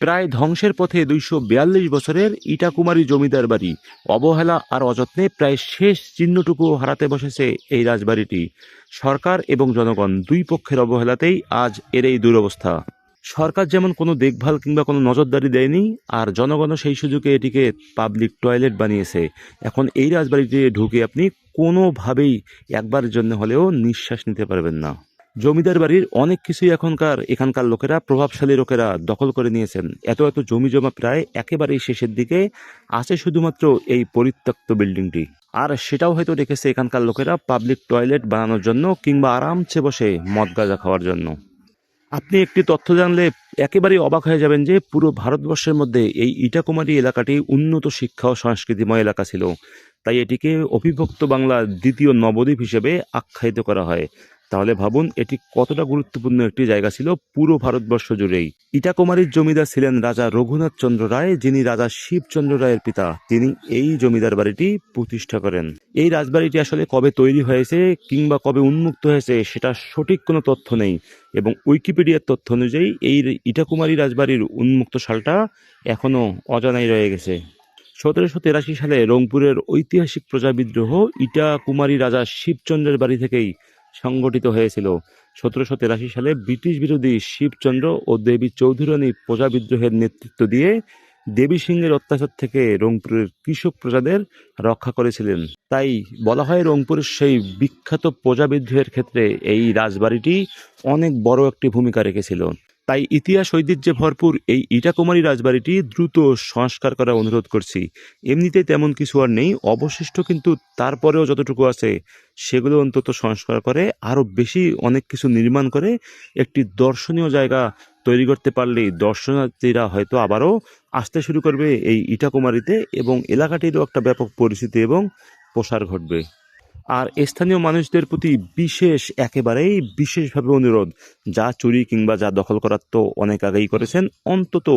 প্রায় ধ্বংসের পথে দুইশো বিয়াল্লিশ বছরের ইটাকুমারী জমিদার বাড়ি। অবহেলা আর অযত্নে প্রায় শেষ চিহ্নটুকু হারাতে বসেছে এই রাজবাড়িটি। সরকার এবং জনগণ দুই পক্ষের অবহেলাতেই আজ এর এই দুরবস্থা। সরকার যেমন কোনো দেখভাল কিংবা কোনো নজরদারি দেয়নি, আর জনগণও সেই সুযোগে এটিকে পাবলিক টয়লেট বানিয়েছে। এখন এই রাজবাড়িতে ঢুকে আপনি কোনোভাবেই একবারের জন্য হলেও নিঃশ্বাস নিতে পারবেন না। জমিদার বাড়ির অনেক কিছুই এখনকার এখানকার লোকেরা, প্রভাবশালী লোকেরা দখল করে নিয়েছেন। এত এত জমি জমা প্রায় একেবারেই শেষের দিকে আছে শুধুমাত্র এই পরিত্যক্ত বিল্ডিংটি। আর সেটাও হয়তো রেখেছে এখানকার লোকেরা পাবলিক টয়লেট বানানোর জন্য কিংবা আরামসে বসে মদ গাঁজা খাওয়ার জন্য। আপনি একটি তথ্য জানলে একেবারেই অবাক হয়ে যাবেন যে পুরো ভারতবর্ষের মধ্যে এই ইটাকুমারী এলাকাটি উন্নত শিক্ষা ও সংস্কৃতিময় এলাকা ছিল। তাই এটিকে অভিভক্ত বাংলার দ্বিতীয় নবদ্বীপ হিসেবে আখ্যায়িত করা হয়। তাহলে ভাবুন, এটি কতটা গুরুত্বপূর্ণ একটি জায়গা ছিল পুরো ভারতবর্ষ জুড়েই। ইটাকুমারীর জমিদার ছিলেন রাজা রঘুনাথ চন্দ্র রায়, যিনি রাজা শিবচন্দ্র রায়ের পিতা। তিনি এই জমিদার বাড়িটি প্রতিষ্ঠা করেন। এই রাজবাড়িটি আসলে কবে তৈরি হয়েছে কিংবা কবে উন্মুক্ত হয়েছে, সেটা সঠিক কোনো তথ্য নেই এবং উইকিপিডিয়ার তথ্য অনুযায়ী এই ইটাকুমারী রাজবাড়ির উন্মুক্ত সালটা এখনও অজানাই রয়ে গেছে। সতেরোশো তেরাশি সালে রংপুরের ঐতিহাসিক প্রজা বিদ্রোহ ইটা কুমারী রাজা শিবচন্দ্রের বাড়ি থেকেই সংগঠিত হয়েছিল। সতেরোশো তেরাশি সালে ব্রিটিশ বিরোধী শিবচন্দ্র ও দেবী চৌধুরানী প্রজা বিদ্রোহের নেতৃত্ব দিয়ে দেবী সিংহের অত্যাচার থেকে রংপুরের কৃষক প্রজাদের রক্ষা করেছিলেন। তাই বলা হয় রংপুরের সেই বিখ্যাত প্রজা বিদ্রোহের ক্ষেত্রে এই রাজবাড়িটি অনেক বড় একটি ভূমিকা রেখেছিল। তাই ইতিহাস ঐতিহ্যে ভরপুর এই ইটাকুমারী রাজবাড়িটি দ্রুত সংস্কার করার অনুরোধ করছি। এমনিতে তেমন কিছু আর নেই, অবশিষ্ট কিন্তু তারপরেও যতটুকু আছে, সেগুলো অন্তত সংস্কার করে, আরও বেশি অনেক কিছু নির্মাণ করে, একটি দর্শনীয় জায়গা তৈরি করতে পারলেই দর্শনার্থীরা হয়তো আবারও আসতে শুরু করবে এই ইটাকুমারীতে এবং এলাকাটিরও একটা ব্যাপক পরিস্থিতি এবং প্রসার ঘটবে। আর স্থানীয় মানুষদের প্রতি বিশেষ, একেবারেই বিশেষভাবে অনুরোধ, যা চুরি কিংবা যা দখল করার তো অনেক আগেই করেছেন, অন্তত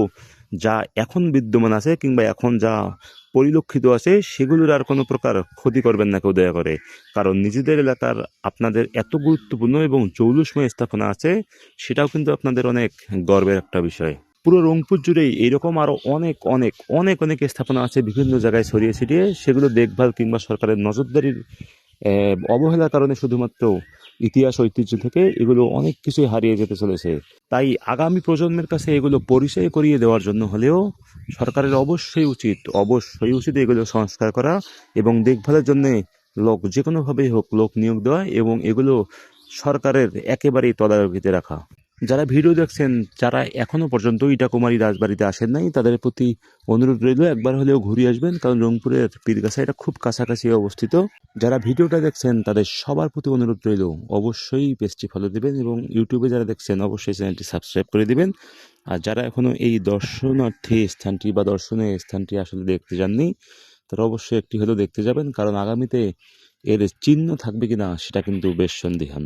যা এখন বিদ্যমান আছে কিংবা এখন যা পরিলক্ষিত আছে, সেগুলোর আর কোনো প্রকার ক্ষতি করবেন না কেউ, দয়া করে। কারণ নিজেদের এলাকার আপনাদের এত গুরুত্বপূর্ণ এবং জৌলুসময় স্থাপনা আছে, সেটাও কিন্তু আপনাদের অনেক গর্বের একটা বিষয়। পুরো রংপুর জুড়েই এইরকম আরও অনেক অনেক অনেক অনেক স্থাপনা আছে, বিভিন্ন জায়গায় ছড়িয়ে ছিটিয়ে, সেগুলো দেখভাল কিংবা সরকারের নজরদারির অবহেলার কারণে শুধুমাত্র ইতিহাস, ঐতিহ্য থেকে এগুলো অনেক কিছুই হারিয়ে যেতে চলেছে। তাই আগামী প্রজন্মের কাছে এগুলো পরিচয় করিয়ে দেওয়ার জন্য হলেও সরকারের অবশ্যই উচিত অবশ্যই উচিত এগুলো সংস্কার করা এবং দেখভালের জন্য লোক যে কোনোভাবেই হোক লোক নিয়োগ দেওয়া এবং এগুলো সরকারের একেবারেই তদারকিতে রাখা। যারা ভিডিও দেখছেন, যারা এখনও পর্যন্ত ইটাকুমারী রাজবাড়িতে আসেন নাই, তাদের প্রতি অনুরোধ রইল, একবার হলেও ঘুরে আসবেন, কারণ রংপুরের পীরগাছা এটা খুব কাছাকাছি অবস্থিত। যারা ভিডিওটা দেখছেন, তাদের সবার প্রতি অনুরোধ রইল, অবশ্যই পেজটি ফলো দিবেন এবং ইউটিউবে যারা দেখছেন, অবশ্যই চ্যানেলটি সাবস্ক্রাইব করে দেবেন। আর যারা এখনও এই দর্শনার্থী স্থানটি বা দর্শনীয় স্থানটি আসলে দেখতে যাননি, তারা অবশ্যই একটি হলেও দেখতে যাবেন, কারণ আগামীতে এর চিহ্ন থাকবে কিনা, সেটা কিন্তু বেশ সন্দিহান।